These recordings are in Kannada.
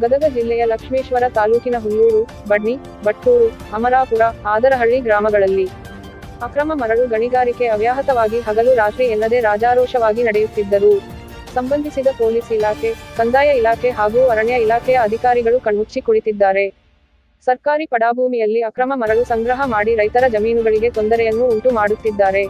ಗದಗ ಜಿಲ್ಲೆಯ ಲಕ್ಷ್ಮೇಶ್ವರ ತಾಲೂಕಿನ ಹುಲ್ಲೂರು, ಬಡ್ನಿ, ಬಟ್ಟೂರು, ಅಮರಾಪುರ, ಆದರಹಳ್ಳಿ ಗ್ರಾಮಗಳಲ್ಲಿ ಅಕ್ರಮ ಮರಳು ಗಣಿಗಾರಿಕೆ ಅವ್ಯಾಹತವಾಗಿ ಹಗಲು ರಾತ್ರಿ ಎನ್ನದೇ ರಾಜಾರೋಷವಾಗಿ ನಡೆಯುತ್ತಿದ್ದರು. ಸಂಬಂಧಿಸಿದ ಪೊಲೀಸ್ ಇಲಾಖೆ, ಕಂದಾಯ ಇಲಾಖೆ ಹಾಗೂ ಅರಣ್ಯ ಇಲಾಖೆಯ ಅಧಿಕಾರಿಗಳು ಕಣ್ಮುಚ್ಚಿ ಕುಳಿತಿದ್ದಾರೆ. ಸರ್ಕಾರಿ ಪಡಾಭೂಮಿಯಲ್ಲಿ ಅಕ್ರಮ ಮರಳು ಸಂಗ್ರಹ ಮಾಡಿ ರೈತರ ಜಮೀನುಗಳಿಗೆ ತೊಂದರೆಯನ್ನು ಉಂಟು ಮಾಡುತ್ತಿದ್ದಾರೆ.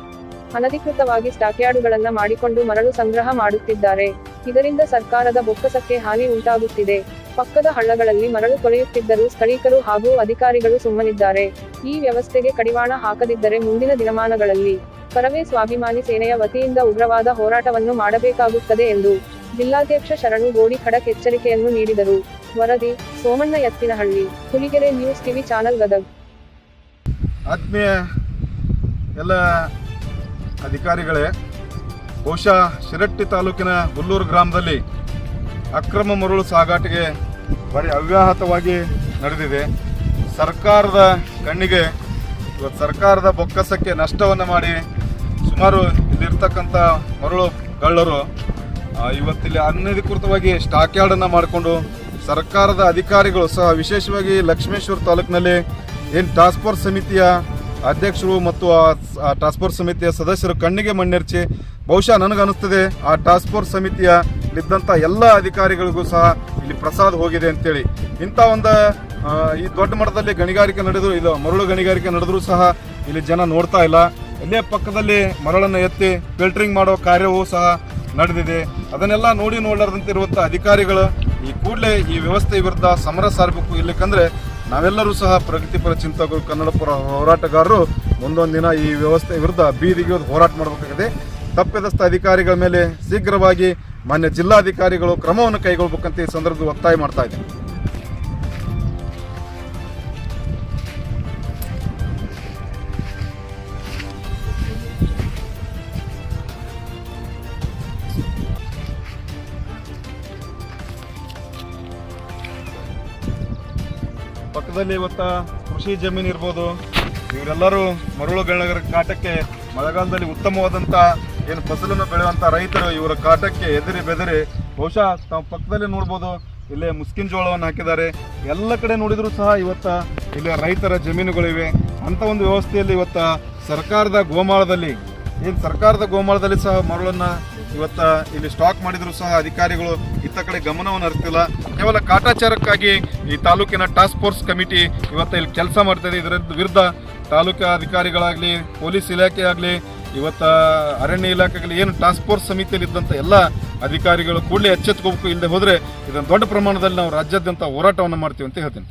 ಅನಧಿಕೃತವಾಗಿ ಸ್ಟಾಕ್ಯಾರ್ಡುಗಳನ್ನ ಮಾಡಿಕೊಂಡು ಮರಳು ಸಂಗ್ರಹ ಮಾಡುತ್ತಿದ್ದಾರೆ. ಇದರಿಂದ ಸರ್ಕಾರದ ಬೊಕ್ಕಸಕ್ಕೆ ಹಾನಿ ಉಂಟಾಗುತ್ತಿದೆ. ಪಕ್ಕದ ಹಳ್ಳಗಳಲ್ಲಿ ಮರಳು ಕೊರೆಯುತ್ತಿದ್ದರೂ ಸ್ಥಳೀಕರು ಹಾಗೂ ಅಧಿಕಾರಿಗಳು ಸುಮ್ಮನಿದ್ದಾರೆ. ಈ ವ್ಯವಸ್ಥೆಗೆ ಕಡಿವಾಣ ಹಾಕದಿದ್ದರೆ ಮುಂದಿನ ದಿನಮಾನಗಳಲ್ಲಿ ಪರವೇ ಸ್ವಾಭಿಮಾನಿ ಸೇನೆಯ ವತಿಯಿಂದ ಉಗ್ರವಾದ ಹೋರಾಟವನ್ನು ಮಾಡಬೇಕಾಗುತ್ತದೆ ಎಂದು ಜಿಲ್ಲಾಧ್ಯಕ್ಷ ಶರಣು ಗೋಡಿ ಖಡಕ್ ಎಚ್ಚರಿಕೆಯನ್ನು ನೀಡಿದರು. ವರದಿ, Somanna Ettinahalli Huligere news TV channel Gadag. ಆತ್ಮೀಯ ಎಲ್ಲ ಅಧಿಕಾರಿಗಳೇ, ಬಹುಶಃ ಶಿರಟ್ಟಿ ತಾಲೂಕಿನ ಹುಲ್ಲೂರು ಗ್ರಾಮದಲ್ಲಿ ಅಕ್ರಮ ಮರಳು ಸಾಗಾಟಿಗೆ ಬರೀ ಅವ್ಯಾಹತವಾಗಿ ನಡೆದಿದೆ. ಸರ್ಕಾರದ ಕಣ್ಣಿಗೆ ಇವತ್ತು ಸರ್ಕಾರದ ಬೊಕ್ಕಸಕ್ಕೆ ನಷ್ಟವನ್ನು ಮಾಡಿ ಸುಮಾರು ಇಲ್ಲಿರ್ತಕ್ಕಂಥ ಮರಳು ಗಳ್ಳರು ಇವತ್ತಿಲ್ಲಿ ಅನಧಿಕೃತವಾಗಿ ಸ್ಟಾಕ್ ಯಾರ್ಡನ್ನು ಮಾಡಿಕೊಂಡು ಸರ್ಕಾರದ ಅಧಿಕಾರಿಗಳು ಸಹ ವಿಶೇಷವಾಗಿ ಲಕ್ಷ್ಮೇಶ್ವರ ತಾಲೂಕಿನಲ್ಲಿ ಏನು ಟಾಸ್ಕ್ ಫೋರ್ಸ್ ಸಮಿತಿಯ ಅಧ್ಯಕ್ಷರು ಮತ್ತು ಆ ಟಾಸ್ಕ್ ಸಮಿತಿಯ ಸದಸ್ಯರು ಕಣ್ಣಿಗೆ ಮಣ್ಣೆರ್ಚಿ, ಬಹುಶಃ ನನಗನ್ನಿಸ್ತದೆ ಆ ಟಾಸ್ಕ್ ಸಮಿತಿಯ ಇದ್ದಂಥ ಎಲ್ಲ ಅಧಿಕಾರಿಗಳಿಗೂ ಸಹ ಇಲ್ಲಿ ಪ್ರಸಾದ ಹೋಗಿದೆ ಅಂತೇಳಿ. ಇಂಥ ಒಂದು ಈ ದೊಡ್ಡ ಮಟ್ಟದಲ್ಲಿ ಗಣಿಗಾರಿಕೆ ನಡೆದು, ಇದು ಮರಳು ಗಣಿಗಾರಿಕೆ ನಡೆದರೂ ಸಹ ಇಲ್ಲಿ ಜನ ನೋಡ್ತಾ ಇಲ್ಲ. ಇಲ್ಲೇ ಪಕ್ಕದಲ್ಲಿ ಮರಳನ್ನು ಎತ್ತಿ ಫಿಲ್ಟ್ರಿಂಗ್ ಮಾಡೋ ಕಾರ್ಯವೂ ಸಹ ನಡೆದಿದೆ. ಅದನ್ನೆಲ್ಲ ನೋಡಿ ನೋಡಲಾರ್ದಂತಿರುವಂಥ ಅಧಿಕಾರಿಗಳು ಈ ಕೂಡಲೇ ಈ ವ್ಯವಸ್ಥೆ ವಿರುದ್ಧ ಸಮರ ಸಾರಬೇಕು. ಇಲ್ಲಕ್ಕಂದ್ರೆ ನಾವೆಲ್ಲರೂ ಸಹ ಪ್ರಗತಿಪರ ಚಿಂತಕರು ಕನ್ನಡ ಪರ ಹೋರಾಟಗಾರರು ಮುಂದೊಂದು ದಿನ ಈ ವ್ಯವಸ್ಥೆ ವಿರುದ್ಧ ಬೀದಿಗೆ ಹೋರಾಟ ಮಾಡಬೇಕಾಗಿದೆ. ತಪ್ಪಿದಸ್ಥ ಅಧಿಕಾರಿಗಳ ಮೇಲೆ ಶೀಘ್ರವಾಗಿ ಮಾನ್ಯ ಜಿಲ್ಲಾಧಿಕಾರಿಗಳು ಕ್ರಮವನ್ನು ಕೈಗೊಳ್ಳಬೇಕಂತ ಈ ಸಂದರ್ಭದಲ್ಲಿ ಒತ್ತಾಯ ಮಾಡ್ತಾ ಇದ್ದೀನಿ. ಪಕ್ಕದಲ್ಲಿ ಇವತ್ತ ಕೃಷಿ ಜಮೀನು ಇರ್ಬೋದು. ಇವರೆಲ್ಲರೂ ಮರಳು ಬೆಳೆಗರ ಕಾಟಕ್ಕೆ ಮಳೆಗಾಲದಲ್ಲಿ ಉತ್ತಮವಾದಂಥ ಏನು ಫಸಲನ್ನು ಬೆಳೆಯುವಂಥ ರೈತರು ಇವರ ಕಾಟಕ್ಕೆ ಎದುರಿ ಬೆದರಿ ಬಹುಶಃ ತಾವು ಪಕ್ಕದಲ್ಲಿ ನೋಡ್ಬೋದು, ಇಲ್ಲೇ ಮುಸ್ಕಿನ್ ಜೋಳವನ್ನು ಹಾಕಿದ್ದಾರೆ. ಎಲ್ಲ ಕಡೆ ನೋಡಿದರೂ ಸಹ ಇವತ್ತ ಇಲ್ಲಿ ರೈತರ ಜಮೀನುಗಳಿವೆ. ಅಂತ ಒಂದು ವ್ಯವಸ್ಥೆಯಲ್ಲಿ ಇವತ್ತ ಸರ್ಕಾರದ ಗೋಮಾಳದಲ್ಲಿ, ಏನು ಸರ್ಕಾರದ ಗೋಮಾಳದಲ್ಲಿ ಸಹ ಮರಳನ್ನ ಇವತ್ತ ಇಲ್ಲಿ ಸ್ಟಾಕ್ ಮಾಡಿದ್ರು ಸಹ ಅಧಿಕಾರಿಗಳು, ಇತ್ತ ಕಡೆ ಗಮನವನ್ನು ಹರಿಸ್ತಿಲ್ಲ. ಕೇವಲ ಕಾಟಾಚಾರಕ್ಕಾಗಿ ಈ ತಾಲೂಕಿನ ಟಾಸ್ಕ್ ಫೋರ್ಸ್ ಕಮಿಟಿ ಇವತ್ತ ಇಲ್ಲಿ ಕೆಲಸ ಮಾಡ್ತಾ ಇದೆ. ಇದರ ವಿರುದ್ಧ ತಾಲೂಕಾ ಅಧಿಕಾರಿಗಳಾಗಲಿ, ಪೊಲೀಸ್ ಇಲಾಖೆ ಆಗಲಿ, ಇವತ್ತ ಅರಣ್ಯ ಇಲಾಖೆಗಳು ಏನು ಟಾಸ್ಕ್ ಫೋರ್ಸ್ ಸಮಿತಿಯಲ್ಲಿ ಇದ್ದಂಥ ಎಲ್ಲ ಅಧಿಕಾರಿಗಳು ಕೂಡಲೇ ಎಚ್ಚೆತ್ಕೋಬೇಕು. ಇಲ್ಲದೆ ಹೋದರೆ ಇದನ್ನು ದೊಡ್ಡ ಪ್ರಮಾಣದಲ್ಲಿ ನಾವು ರಾಜ್ಯಾದ್ಯಂತ ಹೋರಾಟವನ್ನು ಮಾಡ್ತೀವಿ ಅಂತ ಹೇಳ್ತೀನಿ.